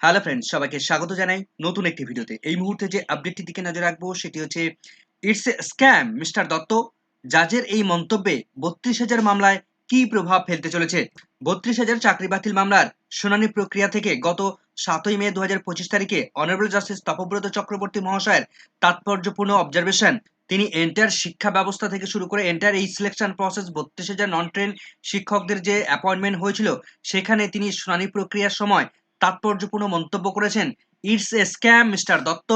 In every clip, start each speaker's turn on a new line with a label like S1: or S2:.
S1: Hello friends সবাইকে স্বাগত জানাই নতুন একটি ভিডিওতে। এই মুহূর্তে যে আপডেটটি দিকে নজর রাখব, সেটি হচ্ছে it's a scam mister Dutta. জাজের এই মন্তব্যে বত্রিশ হাজার মামলায় কি প্রভাব ফেলতে চলেছে? বত্রিশ হাজার চাকরি বাতিল মামলার শুনানি প্রক্রিয়া থেকে গত সাতই মে দু হাজার পঁচিশ তারিখে অনারেবল জাস্টিস তপব্রত চক্রবর্তী মহাশয়ের তাৎপর্যপূর্ণ অবজারভেশন তিনি এন্টার শিক্ষা ব্যবস্থা থেকে শুরু করে এন্টার এই সিলেকশন প্রসেস বত্রিশ হাজার নন ট্রেন শিক্ষকদের যে অ্যাপয়েন্টমেন্ট হয়েছিল, সেখানে তিনি শুনানি প্রক্রিয়ার সময় তাৎপর্যপূর্ণ মন্তব্য করেছেন it's a scam mister Dutta.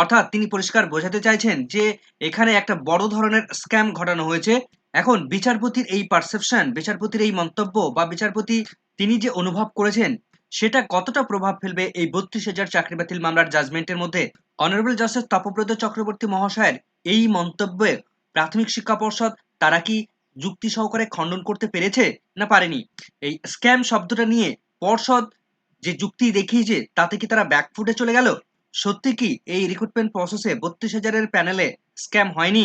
S1: অর্থাৎ তিনি পরিষ্কার বোঝাতে চাইছেন যে, এখানে একটা বড় ধরনের স্ক্যাম ঘটানো হয়েছে। এখন বিচারপতির এই পারসেপশন বিচারপতির এই মন্তব্য বা বিচারপতি তিনি যে অনুভব করেছেন, সেটা কতটা প্রভাব ফেলবে এই বত্রিশ হাজার চাকরি বাতিল মামলার জাজমেন্টের মধ্যে? অনারেবল জাস্টিস তপব্রত চক্রবর্তী মহাশয়ের এই মন্তব্যে প্রাথমিক শিক্ষা পর্ষদ তারা কি যুক্তি সহকারে খণ্ডন করতে পেরেছে না পারেনি? এই স্ক্যাম শব্দটা নিয়ে পর্ষদ যে যুক্তি দেখিয়েছে, তাতে কি তারা ব্যাকফুটে চলে গেল? সত্যি কি এই রিক্রুটমেন্ট প্রসেসে বত্রিশ হাজারের প্যানেলে স্ক্যাম হয়নি?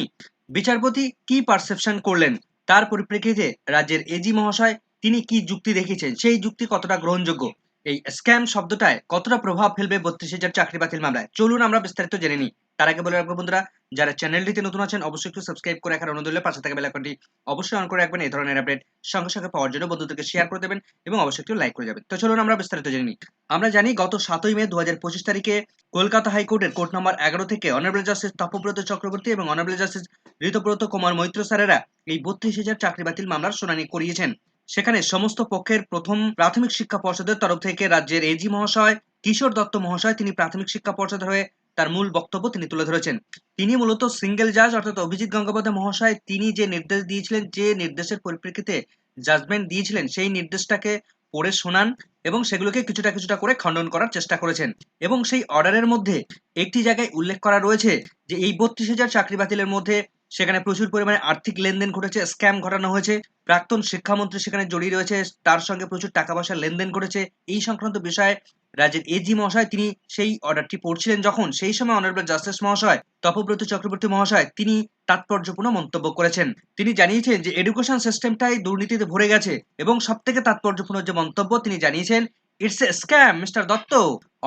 S1: বিচারপতি কি পারসেপশন করলেন? তার পরিপ্রেক্ষিতে রাজ্যের এজি মহাশয় তিনি কি যুক্তি দেখিয়েছেন? সেই যুক্তি কতটা গ্রহণযোগ্য? এই স্ক্যাম শব্দটায় কতটা প্রভাব ফেলবে বত্রিশ হাজার চাকরি বাতিল মামলায়? চলুন আমরা বিস্তারিত জেনে নিই। তার আগে বলে রাখব বন্ধুরা, যারা চ্যানেলটিতে নতুন আছেন, অবশ্যই একটু সাবস্ক্রাইব করে রাখার অনুরোধ পাশে থাকা বেলাকনটি অবশ্যই অন করে রাখবেন। এই ধরনের আপডেট সঙ্গে সঙ্গে পাওয়ার জন্য বন্ধুদেরকে শেয়ার করে দেবেন এবং অবশ্যই একটু লাইক করে যাবেন। তো চলুন আমরা বিস্তারিত জেনে নিই। আমরা জানি গত সাতই মে দু হাজার পঁচিশ তারিখে কলকাতা হাইকোর্টের কোর্ট নম্বর এগারো থেকে অনারেবল জাস্টিস তপব্রত চক্রবর্তী এবং অনারেবল জাস্টিস ঋতব্রত কুমার মৈত্র স্যারেরা এই বত্রিশ হাজার চাকরি বাতিল মামলার শুনানি করিয়েছেন। সেখানে সমস্ত পক্ষের প্রথম প্রাথমিক শিক্ষা পর্ষদের তরফ থেকে রাজ্যের এজি মহাশয়, কিশোর দত্ত মহাশয় তিনি প্রাথমিক শিক্ষা পর্ষদের হয়ে তার মূল বক্তব্য তিনি তুলে ধরেছেন। তিনি মূলত সিঙ্গেল জাজ অর্থাৎ অভিজিৎ গঙ্গোপাধ্যায় মহাশয়, তিনি যে নির্দেশ দিয়েছিলেন, যে নির্দেশের পরিপ্রেক্ষিতে জাজমেন্ট দিয়েছিলেন, সেই নির্দেশটাকে পড়ে শোনান এবং সেগুলোকে কিছুটা কিছুটা করে খণ্ডন করার চেষ্টা করেছেন। এবং সেই অর্ডারের মধ্যে একটি জায়গায় উল্লেখ করা রয়েছে যে, এই বত্রিশ হাজার চাকরি বাতিলের মধ্যে সেখানে প্রচুর পরিমাণে আর্থিক লেনদেন ঘটেছে, স্ক্যাম ঘটানো হয়েছে, প্রাক্তন শিক্ষামন্ত্রী সেখানে জড়িয়ে রয়েছে, তার সঙ্গে প্রচুর টাকা পয়সা লেনদেন করেছে। এই সংক্রান্ত বিষয়ে রাজ্যের এজি মহাশয় তিনি সেই অর্ডারটি পড়ছিলেন যখন, সেই সময় অনারেবল জাস্টিস মহাশয় তপব্রত চক্রবর্তী মহাশয় তিনি তাৎপর্যপূর্ণ মন্তব্য করেছেন। তিনি জানিয়েছেন যে এডুকেশন সিস্টেমটাই দুর্নীতিতে ভরে গেছে এবং সব থেকে তাৎপর্যপূর্ণ যে মন্তব্য তিনি জানিয়েছেন it's a scam mister Dutta.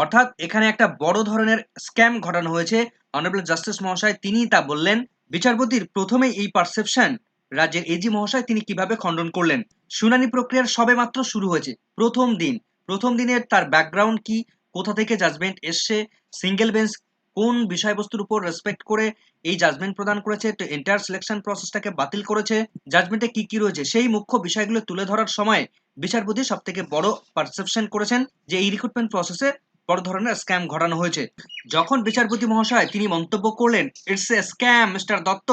S1: অর্থাৎ এখানে একটা বড় ধরনের স্ক্যাম ঘটানো হয়েছে। অনারেবল জাস্টিস মহাশয় তিনি তা বললেন বিচারপতির প্রথমে এই পারসেপশন রাজ্যের এজি মহাশয় তিনি কীভাবে খণ্ডন করলেন? শুনানি প্রক্রিয়ার সবে মাত্র শুরু হয়েছে। প্রথম দিন। প্রথম দিনের তার ব্যাকগ্রাউন্ড কি? কোথা থেকে জাজমেন্ট এসছে? সিঙ্গেল বেঞ্চ কোন বিষয়বস্তুর উপর রেসপেক্ট করে এই জাজমেন্ট প্রদান করেছে? তো এন্টায়ার সিলেকশন প্রসেসটাকে বাতিল করেছে। জাজমেন্টে কি কি রয়েছে? সেই মুখ্য বিষয়গুলো তুলে ধরার সময় বিচারপতি সব থেকে বড় পারসেপশন করেছেন যে এই রিক্রুটমেন্ট প্রসেসে বড় ধরনের স্ক্যাম ঘটানো হয়েছে। যখন বিচারপতি মহাশয় তিনি মন্তব্য করলেন it's a scam mister Dutta.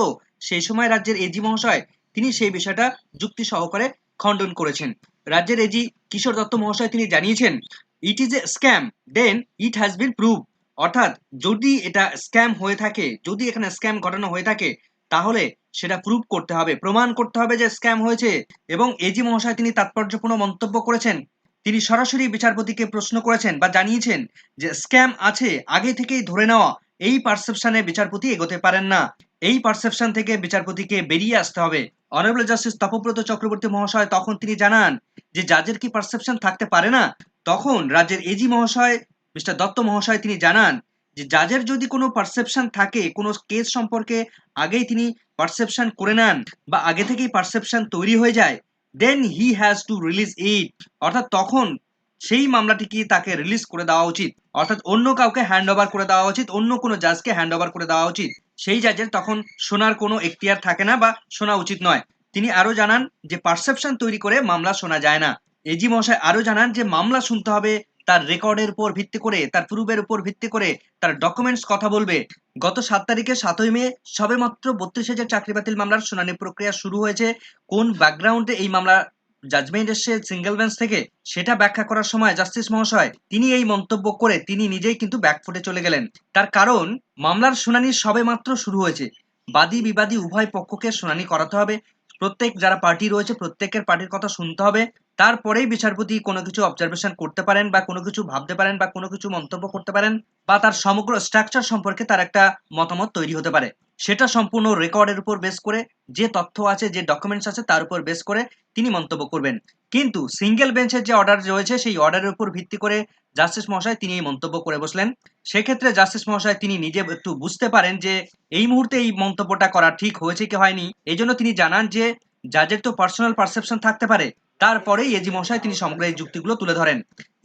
S1: সেই সময় রাজ্যের এজি মহাশয় তিনি সেই বিষয়টা যুক্তি সহকারে খণ্ডন করেছেন। রাজ্যের এজি কিশোর দত্ত মহাশয় তিনি জানিয়েছেন it is a scam then it has been prove অর্থাৎ যদি এটা স্ক্যাম হয়ে থাকে, যদি এখানে স্ক্যাম ঘটানো হয়ে থাকে, তাহলে সেটা প্রুভ করতে হবে, প্রমাণ করতে হবে যে স্ক্যাম হয়েছে। এবং এজি মহাশয় তিনি তাৎপর্যপূর্ণ মন্তব্য করেছেন তিনি সরাসরি বিচারপতিকে প্রশ্ন করেছেন বা জানিয়েছেন যে স্ক্যাম আছে, আগে থেকেই ধরে নেওয়া। এই পারসেপশনে বিচারপতি এগোতে পারেন না। এই পারসেপশন থেকে বিচারপতিকে বেরিয়ে আসতে হবে। অনারেবল জাস্টিস তপব্রত চক্রবর্তী মহাশয় তখন তিনি জানান যে জাজের কি পারসেপশন থাকতে পারে না? তখন রাজ্যের এজি মহাশয়, মিস্টার দত্ত মহাশয় তিনি জানান যে জাজের যদি কোনো পারসেপশন থাকে, কোনো কেস সম্পর্কে আগেই তিনি পারসেপশন করে নেন বা আগে থেকেই পারসেপশন তৈরি হয়ে যায় then he has to release it অর্থাৎ তখন সেই মামলাটিকে তাকে রিলিজ করে দেওয়া উচিত? অর্থাৎ অন্য কাউকে হ্যান্ড ওভার করে দেওয়া উচিত, অন্য কোনো জাজকে হ্যান্ড ওভার করে দেওয়া উচিত। সেই জাজের তখন শোনার কোনো এখতিয়ার থাকে না বা শোনা উচিত নয়। তিনি আরও জানান যে পারসেপশন তৈরি করে মামলা শোনা যায় না। এজি মশাই আরও জানান যে, মামলা শুনতে হবে তার রেকর্ডের উপর ভিত্তি করে, তার প্রুফের উপর ভিত্তি করে তার ডকুমেন্টস কথা বলবে। গত সাত তারিখে সাতই মে সবেমাত্র বত্রিশ হাজার চাকরি বাতিল মামলার শুনানি প্রক্রিয়া শুরু হয়েছে। কোন ব্যাকগ্রাউন্ডে এই মামলা জাজমেন্ট এসছে সিঙ্গেল বেঞ্চ থেকে, সেটা ব্যাখ্যা করার সময় জাস্টিস মহাশয় তিনি এই মন্তব্য করে তিনি নিজেই কিন্তু ব্যাকফুটে চলে গেলেন। তার কারণ, মামলার শুনানি সবে মাত্র শুরু হয়েছে। বাদী বিবাদী উভয় পক্ষকে শুনানি করাতে হবে। প্রত্যেক যারা পার্টি রয়েছে, প্রত্যেকের পার্টির কথা শুনতে হবে। তারপরেই বিচারপতি কোনো কিছু অবজারভেশন করতে পারেন বা কোনো কিছু ভাবতে পারেন বা কোনো কিছু মন্তব্য করতে পারেন বা তার সমগ্র স্ট্রাকচার সম্পর্কে তার একটা মতামত তৈরি হতে পারে। সেটা সম্পূর্ণ রেকর্ডের উপর বেস করে, যে তথ্য আছে, যে ডকুমেন্টস আছে তার উপর বেস করে তিনি মন্তব্য করবেন। কিন্তু সিঙ্গেল বেঞ্চের যে অর্ডার রয়েছে, সেই অর্ডারের উপর ভিত্তি করে জাস্টিস মহাশয় তিনি এই মন্তব্য করে বসলেন। সেক্ষেত্রে জাস্টিস মহাশয় তিনি নিজে একটু বুঝতে পারেন যে এই মুহূর্তে এই মন্তব্যটা করা ঠিক হয়েছে কি হয়নি। এই জন্য তিনি জানান যে জাজের তো পার্সোনাল পারসেপশন থাকতে পারে। তারপরে এজি মহাশয় তিনি সমগ্র এই যুক্তিগুলো তুলে ধরেন।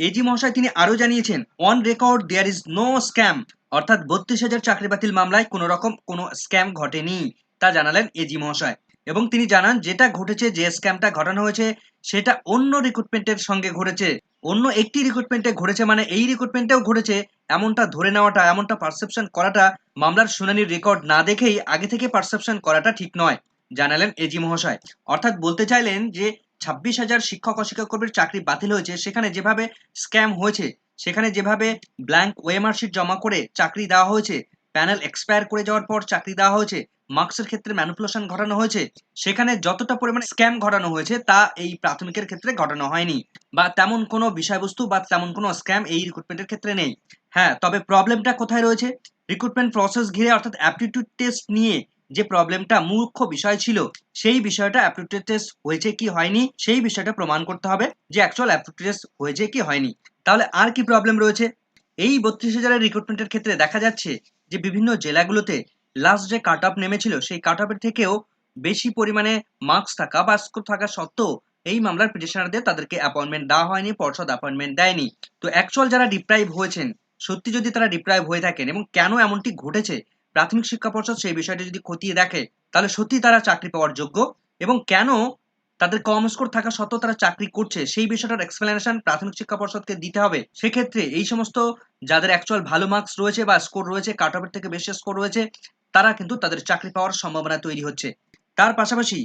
S1: এজি মহাশয় তিনি আরও জানিয়েছেন on record there is no scam অর্থাৎ বত্রিশ হাজার চাকরি বাতিল মামলায় কোনো রকম কোনো স্ক্যাম ঘটেনি, তা জানালেন এজি মহাশয়। এবং তিনি জানান, যেটা ঘটেছে, যে স্ক্যামটা ঘটানো হয়েছে, সেটা অন্য রিক্রুটমেন্টের সঙ্গে ঘটেছে। অন্য একটি রিক্রুটমেন্টে ঘটেছে মানে এই রিক্রুটমেন্টেও ঘটেছে। এমনটা ধরে নেওয়াটা, এমনটা পারসেপশন করাটা মামলার শুনানির রেকর্ড না দেখেই আগে থেকে পারসেপশন করাটা ঠিক নয়, জানালেন এজি মহাশয়। অর্থাৎ বলতে চাইলেন যে ছাব্বিশ হাজার শিক্ষক কর্মীর চাকরি বাতিল হয়েছে। সেখানে যেভাবে স্ক্যাম হয়েছে, সেখানে যেভাবে ব্ল্যাঙ্ক ওয়েমার শিট জমা করে চাকরি দেওয়া হয়েছে, প্যানেল এক্সপায়ার করে যাওয়ার পর চাকরি দেওয়া হয়েছে, মার্কসের ক্ষেত্রে ম্যানিপুলেশন ঘটানো হয়েছে, সেখানে যতটা পরিমাণে স্ক্যাম ঘটানো হয়েছে তা এই প্রাথমিকের ক্ষেত্রে ঘটানো হয়নি। বা তেমন কোনো বিষয়বস্তু বা তেমন কোনো স্ক্যাম এই রিক্রুটমেন্টের ক্ষেত্রে নেই। হ্যাঁ তবে প্রবলেমটা কোথায় রয়েছে? রিক্রুটমেন্ট প্রসেস ঘিরে অর্থাৎ অ্যাপটিটিউড টেস্ট নিয়ে যে প্রবলেমটা মুখ্য বিষয় ছিল, সেই বিষয়টা অ্যাপটিটিউড টেস্ট হয়েছে কি হয়নি, সেই বিষয়টা প্রমাণ করতে হবে যে অ্যাকচুয়াল অ্যাপটিটিউড টেস্ট হয়েছে কি হয়নি। তাহলে আর কি প্রবলেম রয়েছে? এই বত্রিশ হাজারের রিক্রুটমেন্টের ক্ষেত্রে দেখা যাচ্ছে যে বিভিন্ন জেলাগুলোতে লাস্ট যে কাট অফ নেমেছিল, সেই কাট অফের থেকেও বেশি পরিমাণে মার্কস থাকা বা স্কোর থাকা সত্ত্বেও এই মামলার পিটিশনারদের তাদেরকে অ্যাপয়েন্টমেন্ট দেওয়া হয়নি, পর্ষদ অ্যাপয়েন্টমেন্ট দেয়নি। তো অ্যাকচুয়াল যারা ডিপ্রাইভ হয়েছেন, সত্যি যদি তারা ডিপ্রাইভ হয়ে থাকেন এবং কেন এমনটি ঘটেছে প্রাথমিক শিক্ষা পর্ষদ সেই বিষয়টি যদি খতিয়ে দেখে, তাহলে সত্যি তারা চাকরি পাওয়ার যোগ্য এবং কেন তাদের কম স্কোর থাকা সত্ত্বেও তারা চাকরি করছে, সেই বিষয়টার এক্সপ্লেনেশন প্রাথমিক শিক্ষা পর্ষদকে দিতে হবে। সেক্ষেত্রে এই সমস্ত যাদের অ্যাকচুয়াল ভালো মার্কস রয়েছে বা স্কোর রয়েছে কাট অফের থেকে বেশি স্কোর রয়েছে, তারা কিন্তু তাদের চাকরি পাওয়ার সম্ভাবনা তৈরি হচ্ছে। তার পাশাপাশি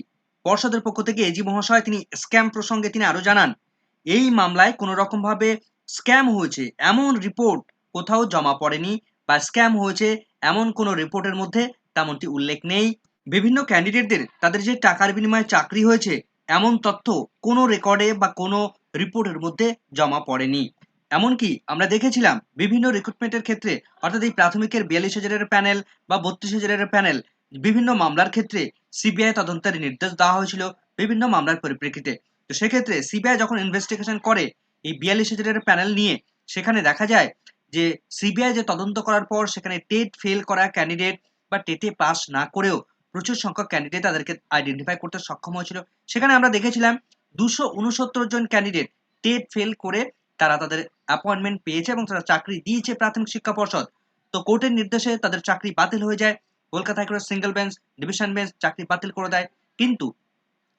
S1: পর্ষদের পক্ষ থেকে এজি মহাশয় তিনি স্ক্যাম প্রসঙ্গে তিনি আরও জানান, এই মামলায় কোনো রকম ভাবে স্ক্যাম হয়েছে, এমন রিপোর্ট কোথাও জমা পড়েনি বা স্ক্যাম হয়েছে এমন কোনো রিপোর্টের মধ্যে তেমনটি উল্লেখ নেই। বিভিন্ন ক্যান্ডিডেটদের তাদের যে টাকার বিনিময়ে চাকরি হয়েছে, এমন তথ্য কোনো রেকর্ডে বা কোনো রিপোর্টের মধ্যে জমা পড়েনি। এমনকি আমরা দেখেছিলাম বিভিন্ন রিক্রুটমেন্টের ক্ষেত্রে, অর্থাৎ এই প্রাথমিকের বিয়াল্লিশ হাজারের প্যানেল বা বত্রিশ হাজারের প্যানেল, বিভিন্ন মামলার ক্ষেত্রে সিবিআই তদন্তের নির্দেশ দেওয়া হয়েছিল বিভিন্ন মামলার পরিপ্রেক্ষিতে। তো সেক্ষেত্রে সিবিআই যখন ইনভেস্টিগেশন করে এই বিয়াল্লিশ হাজারের প্যানেল নিয়ে, সেখানে দেখা যায় যে সিবিআই যে তদন্ত করার পর সেখানে টেট ফেল করা ক্যান্ডিডেট বা টেটে পাস না করেও প্রচুর সংখ্যক ক্যান্ডিডেট তাদেরকে আইডেন্টিফাই করতে সক্ষম হয়েছিল। সেখানে আমরা দেখেছিলাম দুশো উনসত্তর জন ক্যান্ডিডেট টেট ফেল করে তারা তাদের অ্যাপয়েন্টমেন্ট পেয়েছে এবং তারা চাকরি দিয়েছে প্রাথমিক শিক্ষা পর্ষদ। তো কোর্টের নির্দেশে তাদের চাকরি বাতিল হয়ে যায়। কলকাতা হাইকোর্টের সিঙ্গেল বেঞ্চ ডিভিশন বেঞ্চ চাকরি বাতিল করে দেয়। কিন্তু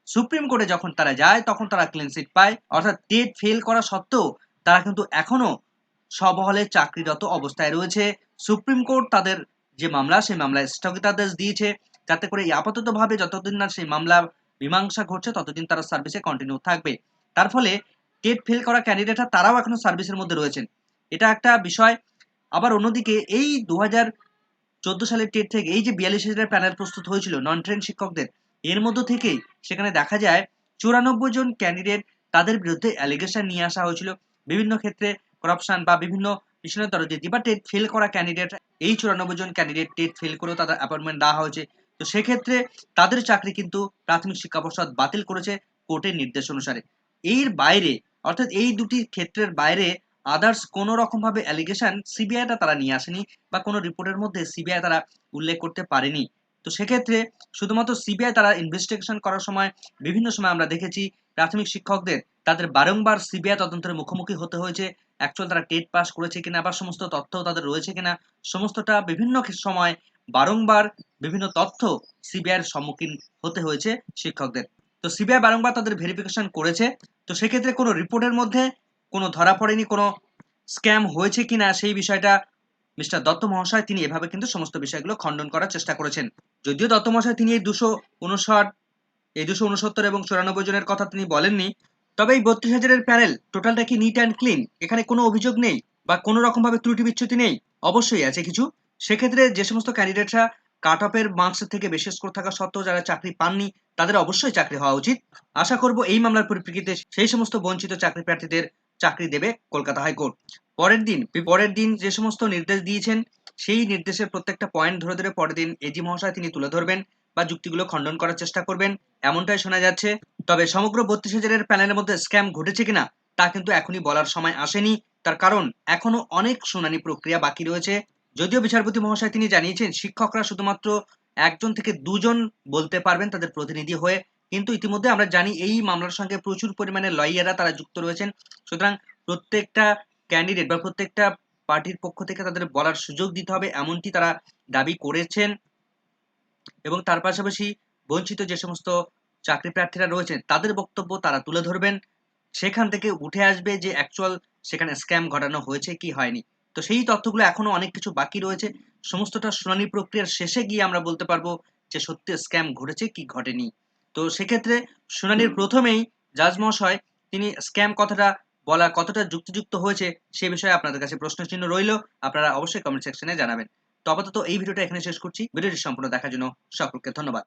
S1: সুপ্রিম কোর্টে যখন তারা যায়, তখন তারা ক্লিন সিট পায়। অর্থাৎ টেট ফেল করা সত্ত্বেও তারা কিন্তু এখনও সবহলে চাকরিরত অবস্থায় রয়েছে। সুপ্রিম কোর্ট তাদের যে মামলা, সেই মামলায় স্থগিতাদেশ দিয়েছে। যাতে করে আপাতত ভাবে যতদিন না সেই মামলা মীমাংসা ঘটছে, ততদিন তারা সার্ভিসে কন্টিনিউ থাকবে। তার ফলে টেট ফেল করা ক্যান্ডিডেটরা তারাও এখনও সার্ভিসের মধ্যে রয়েছেন। এটা একটা বিষয়। আবার অন্যদিকে এই দু হাজার চোদ্দ সালের টেট থেকে এই যে বিয়াল্লিশ হাজারের প্যানেল প্রস্তুত হয়েছিল নন ট্রেন শিক্ষকদের, এর মধ্য থেকেই সেখানে দেখা যায় চুরানব্বই জন ক্যান্ডিডেট তাদের বিরুদ্ধে অ্যালিগেশন নিয়ে আসা হয়েছিল। বিভিন্ন ক্ষেত্রে করাপশন বা বিভিন্ন পিছনের দরজে বা টেট ফেল করা ক্যান্ডিডেট এই চুরানব্বই জন ক্যান্ডিডেট টেট ফেল করেও তাদের অ্যাপয়েন্টমেন্ট দেওয়া হয়েছে। তো সেক্ষেত্রে তাদের চাকরি কিন্তু প্রাথমিক শিক্ষা পর্ষদ বাতিল করেছে কোর্টের নির্দেশ অনুসারে। এর বাইরে, অর্থাৎ এই দুটি ক্ষেত্রের বাইরে আদার্স কোনো রকম ভাবে অ্যালিগেশন সিবিআইটা তারা নিয়ে আসেনি বা কোনো রিপোর্টের মধ্যে সিবিআই তারা উল্লেখ করতে পারেনি। তো সেক্ষেত্রে শুধুমাত্র সিবিআই তারা ইনভেস্টিগেশন করার সময়, বিভিন্ন সময় আমরা দেখেছি প্রাথমিক শিক্ষকদের, তাদের বারংবার সিবিআই তদন্তের মুখোমুখি হতে হয়েছে। অ্যাকচুয়াল তারা টেট পাস করেছে কিনা বা সমস্ত তথ্য তাদের রয়েছে কিনা, সমস্তটা বিভিন্ন সময় বারংবার বিভিন্ন তথ্য সিবিআইয়ের সম্মুখীন হতে হয়েছে শিক্ষকদের। তো সিবিআই বারংবার তাদের ভেরিফিকেশন করেছে। তো সেক্ষেত্রে কোনো রিপোর্টের মধ্যে কোনো ধরা পড়েনি, কোনো স্ক্যাম হয়েছে কিনা সেই বিষয়টা মিস্টার দত্ত মহাশয় তিনি এভাবে কিন্তু সমস্ত বিষয়গুলো খণ্ডন করার চেষ্টা করেছেন। যদিও দত্ত মহাশয় তিনি এই দুশো উনষাট এই দুশো উনসত্তর এবং চুরানব্বই জনের কথা তিনি বলেননি। তবে এই বত্রিশ হাজারের প্যানেল টোটালটা কি নিট অ্যান্ড ক্লিন এখানে কোনো অভিযোগ নেই বা কোনো রকম ভাবে ত্রুটি বিচ্ছুতি নেই? অবশ্যই আছে কিছু। সেক্ষেত্রে যে সমস্ত ক্যান্ডিডেটরা কাট অফের মার্কসের থেকে বেশি স্কোর থাকা সত্ত্বেও যারা চাকরি পাননি, তাদের অবশ্যই চাকরি হওয়া উচিত। আশা করব এই মামলার পরিপ্রেক্ষিতে সেই সমস্ত বঞ্চিত চাকরি প্রার্থীদের চাকরি দেবে কলকাতা হাইকোর্ট। পরের দিন পরের দিন যে সমস্ত নির্দেশ দিয়েছেন, সেই নির্দেশের প্রত্যেকটা পয়েন্ট ধরে ধরে পরের দিন এজি মহাশয় তিনি তুলে ধরবেন। বা যুক্তিগুলো খণ্ডন করার চেষ্টা করবেন। এমনটাই শোনা যাচ্ছে। তবে সমগ্র বত্রিশ হাজারের প্যানেলের মধ্যে স্ক্যাম ঘটেছে কিনা, তা কিন্তু এখনই বলার সময় আসেনি। তার কারণ এখনও অনেক শুনানি প্রক্রিয়া বাকি রয়েছে। যদিও বিচারপতি মহাশয় তিনি জানিয়েছেন, শিক্ষকরা শুধুমাত্র একজন থেকে দুজন বলতে পারবেন তাদের প্রতিনিধি হয়ে। কিন্তু ইতিমধ্যে আমরা জানি এই মামলার সঙ্গে প্রচুর পরিমাণে লয়াররা তারা যুক্ত রয়েছেন। সুতরাং প্রত্যেকটা ক্যান্ডিডেট বা প্রত্যেকটা পার্টির পক্ষ থেকে তাদের বলার সুযোগ দিতে হবে, এমনটি তারা দাবি করেছেন। এবং তার পাশাপাশি বঞ্চিত যে সমস্ত চাকরি প্রার্থীরা রয়েছেন, তাদের বক্তব্য তারা তুলে ধরবেন। সেখান থেকে উঠে আসবে যে অ্যাকচুয়াল সেখানে স্ক্যাম ঘটানো হয়েছে কি হয়নি। তো সেই তথ্যগুলো এখনও অনেক কিছু বাকি রয়েছে। সমস্তটা শুনানি প্রক্রিয়ার শেষে গিয়ে আমরা বলতে পারব যে সত্যি স্ক্যাম ঘটেছে কি ঘটেনি। তো সেক্ষেত্রে শুনানির প্রথমেই জাজ মহাশয়, তিনি স্ক্যাম কথাটা বলা কতটা যুক্তিযুক্ত হয়েছে সে বিষয়ে আপনাদের কাছে প্রশ্ন চিহ্ন রইল। আপনারা অবশ্যই কমেন্ট সেকশনে জানাবেন। তো আপাতত এই ভিডিওটা এখানে শেষ করছি। ভিডিওটি সম্পূর্ণ দেখার জন্য সকলকে ধন্যবাদ।